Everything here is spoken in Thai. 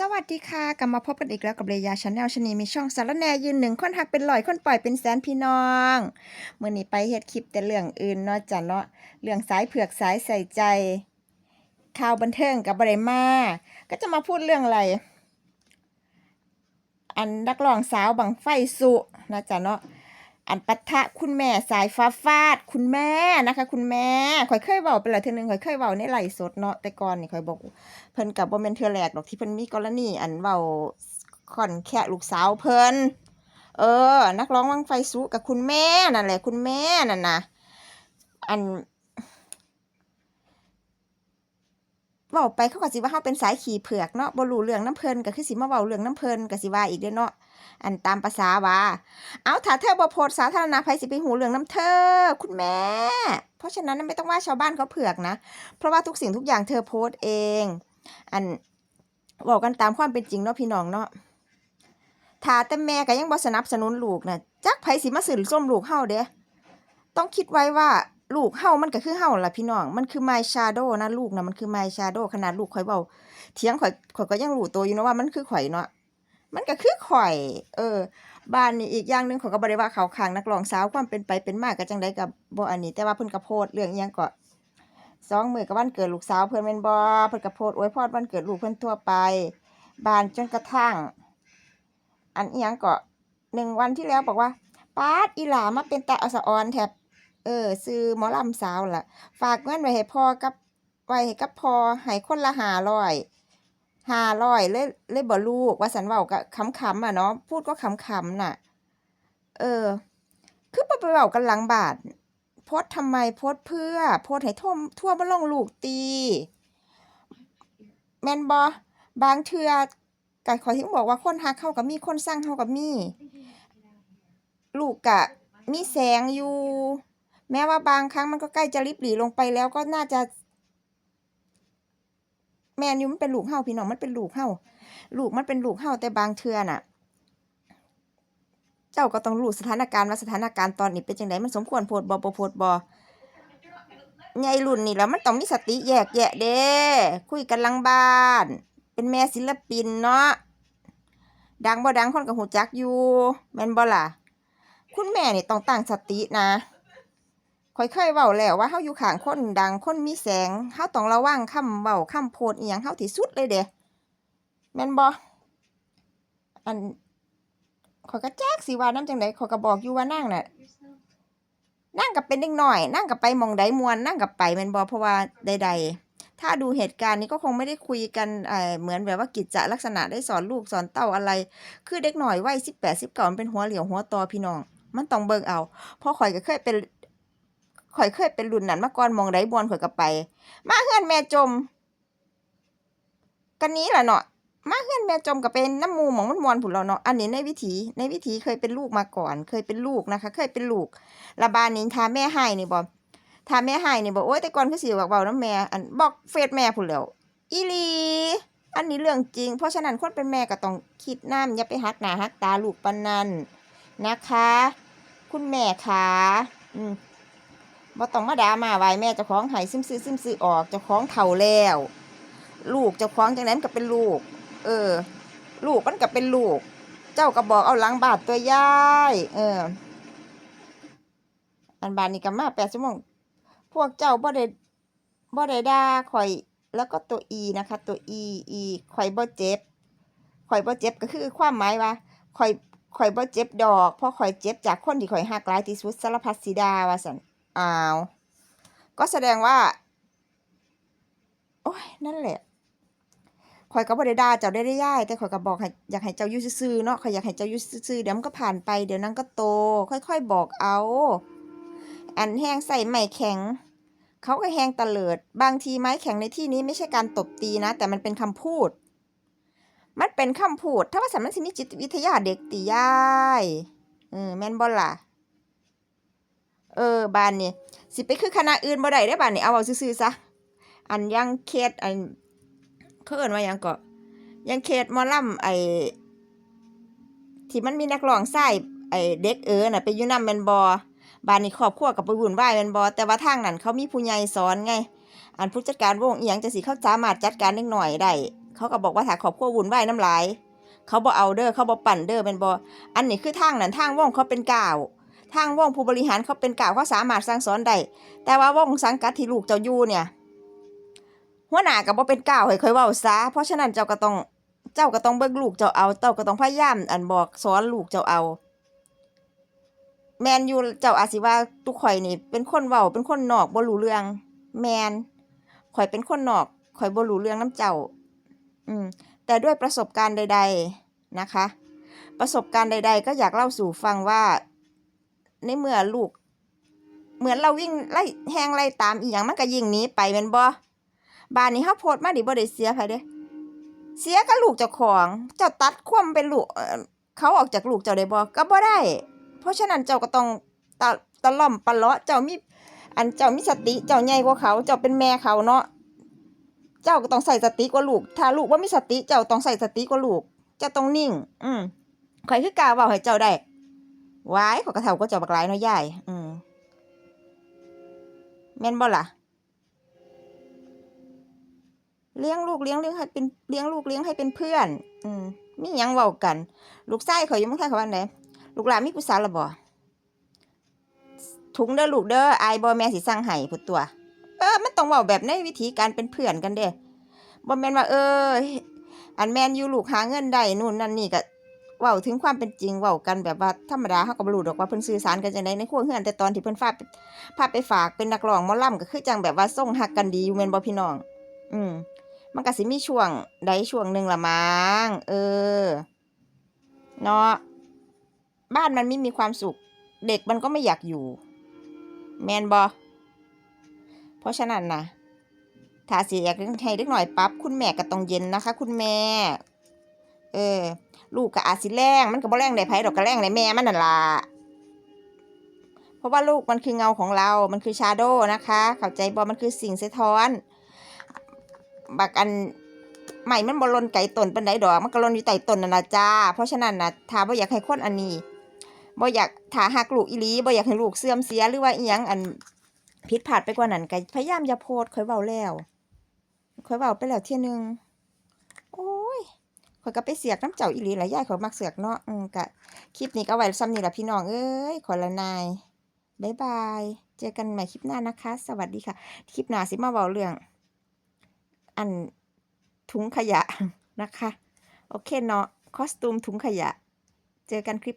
สวัสดีค่ะ กลับมาพบกันอีกแล้วกับเรยาชาแนลชนีมีช่องสารแนยืนหนึ่งคนหักเป็นลอยคนปล่อยเป็นแสนพี่น้องเมื่อนี้ไปเฮ็ดคลิปแต่เรื่องอื่นเนาะจ้ะเนาะเรื่องสายเผือกสายใส่ใจ ข่าวบันเทิงกับบริมาก็จะมาพูดเรื่องอะไร อันนักร้องสาวบังไฟสุนะจ๊ะเนาะ อันปะทะคุณแม่สายฟ้าฟาด คุณแม่นะคะ คุณแม่ข่อยเคยเว้าไปหลายเทือนึงข่อยเคยเว้าในไหลสดเนาะแต่ก่อนนี่ข่อยบอกเพิ่นกับบ่แม่นเธอแรกดอกที่เพิ่นมีกรณีอันเว้าค่อนแค่ลูกสาวเพิ่นเออ นักร้องวังไฟสุกับคุณแม่นั่นแหละ คุณแม่นั่นนะอัน เว้าไปเขาก็สิว่าเฮาเป็นสายขี้เผือกเนาะบ่รู้เรื่องน้ำเพลินก็คือสิมาเว้าเรื่องน้ำเพลินก็สิว่าอีกเด้อเนาะอันตามภาษาว่า เอาถ้าเธอบ่โพสสาธารณะไผสิไปหูเรื่องน้ำเธอ คุณแม่ เพราะฉะนั้นไม่ต้องว่าชาวบ้านเขาเผือกนะ เพราะว่าทุกสิ่งทุกอย่างเธอโพสต์เอง อันบอกกันตามความเป็นจริงเนาะพี่น้องเนาะถ้าแต่แม่ก็ยังบ่สนับสนุนลูกนะจักไผสิมาสื่อส้มลูกเฮาเด้ต้องคิดไว้ว่า ลูกเฮามันก็คือเฮาล่ะพี่น้อง มันคือ my shadow นะลูกนะมันคือ my shadow ขนาดลูกข่อยเว้าเถียงข่อยข่อยก็ยังรู้ตัวอยู่นะว่ามันคือข่อยเนาะมันก็คือข่อย เออ บ้านนี่อีกอย่างหนึ่งข่อยก็บ่ได้ว่าเขาข้างนักร้องสาวความเป็นไปเป็นมากก็จังได๋ก็บ่อันนี้ แต่ว่าเพิ่นก็โพสต์เรื่องอิหยังก็สองมือกับวันเกิดลูกสาวเพิ่นแม่นบ่เพิ่นก็โพสต์อวยพรวันเกิดลูกเพิ่นทั่วไป บานจนกระทั่ง อันอีหยังก็หนึ่งวันที่แล้วบอกว่า ป๊าดอีหลามาเป็นตาอสออนแถบ เออซื้อหมอลำสาวล่ะ ฝากเงินไว้ให้พ่อกับไว้ให้กับพ่อให้คนละ500 500เลยเลยบ่ลูกว่าสันเว้าก็ขำๆอะเนาะพูดก็ขำๆน่ะ เออ คือบ่ไปเว้ากันหลังบานโพสทำไมโพสเพื่อโพสให้ท่วมทั่วมาลงลูกตีแม่นบ่บางเทื่อก็ขอยถึงบอกว่าคนฮักเข้าก็มีคนซังเข้าก็มี ลูกก็มีแสงอยู่ แม้ว่าบางครั้งมันก็ใกล้จะริบหรี่ลงไปแล้วก็น่าจะ แม่นอยู่มันเป็นลูกเฮาพี่น้องมันเป็นลูกเฮาลูกมันเป็นลูกเฮาแต่บางเทื่อน่ะ เจ้าก็ต้องรู้สถานการณ์ว่าสถานการณ์ตอนนี้เป็นจังไดมันสมควรโพสต์บ่บ่โพสต์บ่ใหญ่รุ่นนี่แล้วมันต้องมีสติแยกแยะเด้คุยกันลังบ้าน เป็นแม่ศิลปินเนาะดังบ่ดังคนก็ฮู้จักอยู่แม่นบ่ล่ะ คุณแม่นี่ต้องตั้งสตินะ ค่อยเคยเว้าแล้วว่าเฮาอยู่ข้างคนดังคนมีแสงเฮาต้องระวังคำเว้าคำโพสต์อีหยังเฮาที่สุดเลยเด้แม่นบ่อันข้อยก็จักสิว่านำจังได๋ข้อยก็บอกอยู่ว่านางน่ะนางก็เป็นเด็กน้อยนางก็ไปมองใดมวนนางก็ไปแม่นบ่เพราะว่าใด ๆ ถ้าดูเหตุการณ์นี้ก็คงไม่ได้คุยกันเอ่อเหมือนแบบว่ากิจจะลักษณะได้สอนลูกสอนเต้าอะไร คือเด็กน้อยวัย18 19มันเป็นหัวเหลี่ยวหัวตอพี่น้องมันต้องเบิ่งเอาเพราะข้อยก็เคยเป็น ข้อยเคยเป็นรุ่นนั้นมาก่อนมองใดม่วนข้อยก็ไป มาเฮือนแม่จมก็หนี้แหละเนาะมาเฮือนแม่จมก็เป็นน้ำมูหมองมันมวนพู้นแหล้วเนาะอันนี้ในวิถีในวิถีเคยเป็นลูกมาก่อน เคยเป็นลูกนะคะ เคยเป็นลูกแล้วบานนี้ถ้าแม่ให้นี่บ่ถ้าแม่ให้นี่บ่โอ๊ยแต่ก่อนคือสิเว้าๆนำแม่อันบอกเฟซแม่พู้นแล้วอีลีอันนี้เรื่องจริง เพราะฉะนั้นคนเป็นแม่ก็ต้องคิดน้ำอย่าไปหักหนาหักตาลูกปานนั้นนะคะ คุณแม่ขาอืม บ่ต้องมาด่ามาว่าแม่เจ้าของให้ซึมซื่อซึมซื่อออกเจ้าของเฒ่าแล้ว ลูกเจ้าของจังไดมันก็เป็นลูก เออ ลูกมันก็เป็นลูก เจ้าก็บอกเอาหลังบาดตัวยายเออ อันบานนี้ก็มา8ชั่วโมงพวกเจ้าบ่ได้บ่ได้ด่าข้อยแล้วก็ตัว e นะคะ ตัว e e ข้อยบ่เจ็บข้อยบ่เจ็บก็คือความหมายว่าข้อยข้อยบ่เจ็บดอกเพราะข้อยเจ็บจากคนที่ข้อยรักหลายที่สุดสารพัดสีดาว่าซั่น อ้าว ก็แสดงว่า โอ๊ยนั่นแหละข้อยก็บ่ได้ด่าเจ้าได้เด้อยายแต่ข้อยก็บอกให้อยากให้เจ้าอยู่ซื่อๆเนาะข้อยอยากให้เจ้าอยู่ซื่อๆเดี๋ยวมันก็ผ่านไปเดี๋ยวนางก็โต ค่อยๆบอกเอา อันแฮงใส่ไม้แข็ง เขาก็แฮงเลิด บางทีไม้แข็งในที่นี้ไม่ใช่การตบตีนะ แต่มันเป็นคำพูด มันเป็นคำพูด ถ้าว่าซั่นมันสิมีจิตวิทยาเด็กติยายเออแม่นบ่ล่ะ เออบ้านนี้สิไปคือคณะอื่นบ่ได้เด้บ้านนี้เอาเว้าซื่อๆซะอันย่างเคสอันเขาเอิ้นว่ายังก็ย่างเคสมอลำไอ้ที่มันมีนักร้องชายไอ้เด็กเอ๋อน่ะไปอยู่นำแมนบ่บ้านนี้ครอบครัวก็ไปวุ่นวายแมนบ่แต่ว่าทางนั้นเขามีผู้ใหญ่สอนไง อันผู้จัดการวงเอิหยังจังซี่เขาสามารถจัดการเด็กน้อยได้เขาก็บอกว่าถ้าครอบครัววุ่นวายน้ำลาย เขาบ่เอาเด้อเขาบ่ปั่นเด้อเป็นบ่อันนี้คือทางนั้นทางว่องเขาเป็นกล่าว ทางว่องผู้บริหารเขาเป็นกล่าวเขาสามารถสั่งสอนได้แต่ว่าว่องสังกัดที่ลูกเจ้าอยู่เนี่ย หัวหน้าก็บ่เป็นกล่าวให้ค่อยเว้าซะเพราะฉะนั้นเจ้าก็ต้องเจ้าก็ต้องเบิ่งลูกเจ้าเอาเจ้าก็ต้องพยายามอันบอกสอนลูกเจ้าเอา แมนอยู่เจ้าอาจสิว่าตุกข่อยนี่เป็นคนเว้าเป็นคนนอกบ่รู้เรื่อง แมนข่อยเป็นคนนอกข่อยบ่รู้เรื่องน้ำเจ้า อืม แต่ด้วยประสบการณ์ใด ๆนะคะ ประสบการณ์ใด ๆ ก็อยากเล่าสู่ฟังว่า ในเมื่อลูก เหมือนเราวิ่งไล่แหงไล่ตามอีหยังมันก็ยิงหนีไปแม่นบ่บ้านนี้เฮาโพดมาดิบ่ได้เสียไผเด้ เสียกับลูกเจ้าของ เจ้าตัดความเป็นลูกเขาออกจากลูกเจ้าได้บ่ก็บ่ได้ เพราะฉะนั้นเจ้าก็ต้องตะตะล่อมปะเลาะเจ้ามีอันเจ้ามีสติเจ้าใหญ่กว่าเขา เจ้าเป็นแม่เขาเนาะเจ้าก็ต้องใส่สติกว่าลูก ถ้าลูกว่ามีสติเจ้าต้องใส่สติกว่าลูกเจ้าต้องนิ่ง อืมข่อยคือกาว้าให้เจ้าได้ วายขอกระเทาก็จ้าบักหลายเนาะยายอืมแม่นบ่ล่ะ เลี้ยงลูกเลี้ยงเลี้ยงให้เป็นเลี้ยงลูกเลี้ยงให้เป็นเพื่อน อืมมีหยังเว้ากัน ลูกชายเขาอยู่เมืองไทยเขาว่าไดลูกหลานมีผู้สาวละบ่ถุงเด้อลูกเด้ออายบ่แม่สิสั่งให้พุดตัว เออ มันต้องเว้าแบบในวิธีการเป็นเพื่อนกันเด้บ่แม่นว่า เออ อันแม่นอยู่ลูกหาเงินได้นู่นนั่นนี่ก็ เว้าถึงความเป็นจริงเว้ากันแบบว่าธรรมดาเฮาก็บ่รู้ดอกว่าเพิ่นสื่อสารกันจังไดในครัวเรือนแต่ตอนที่เพิ่นพาไปพาไปฝากเป็นนักร้องหมอลำก็คือจังแบบว่าส่งฮักกันดีอยู่แม่นบ่พี่น้อง อืมมันก็สิมีช่วงใดช่วงหนึ่งละมั้งเออเนาะบ้านมันไม่มีความสุข เด็กมันก็ไม่อยากอยู่ แมนบอเพราะฉะนั้นนะถ้าสิอยากให้เด็กหน่อยปั๊บคุณแม่ก็ต้องเย็นนะคะ คุณแม่ เออ ลูกก็อาจสิแรงมันก็บ่แรงได้ไผดอกก็แรงได้แม่มันนั่นล่ะเพราะว่าลูกมันคือเงาของเรา มันคือชาโดนะคะ เข้าใจบอมันคือสิ่งสะท้อน บักอันใหม่มันบ่ลนไก่ต้นปานใดดอกมันก็ลนอยู่ใต้ต้นนั่นละจ้า เพราะฉะนั้นน่ะถ้าบ่อยากให้คนอันนี้บ่อยากถ้าหักลูกอีหลีบ่อยากให้ลูกเสื่อมเสียหรือว่าอีหยังอันผิดพลาดไปกว่านั้นก็พยายามอย่าโพสต์ข่อยเว้าแล้วข่อยเว้าไปแล้วเที่ยหนึง ข่อยก็ไปเสียกน้ำเจ้าอีหลีหลายยายข่อยมักเสือกเนาะอืมกะคลิปนี้ก็ไว้ซ้ำนี่ละพี่น้องเอ้ยขอละนายบายบาย เจอกันใหม่คลิปหน้านะคะ สวัสดีค่ะ คลิปหน้าสิมาเบาเรื่อง อันถุงขยะนะคะ โอเคเนาะคอสตูมถุงขยะ เจอกันคลิป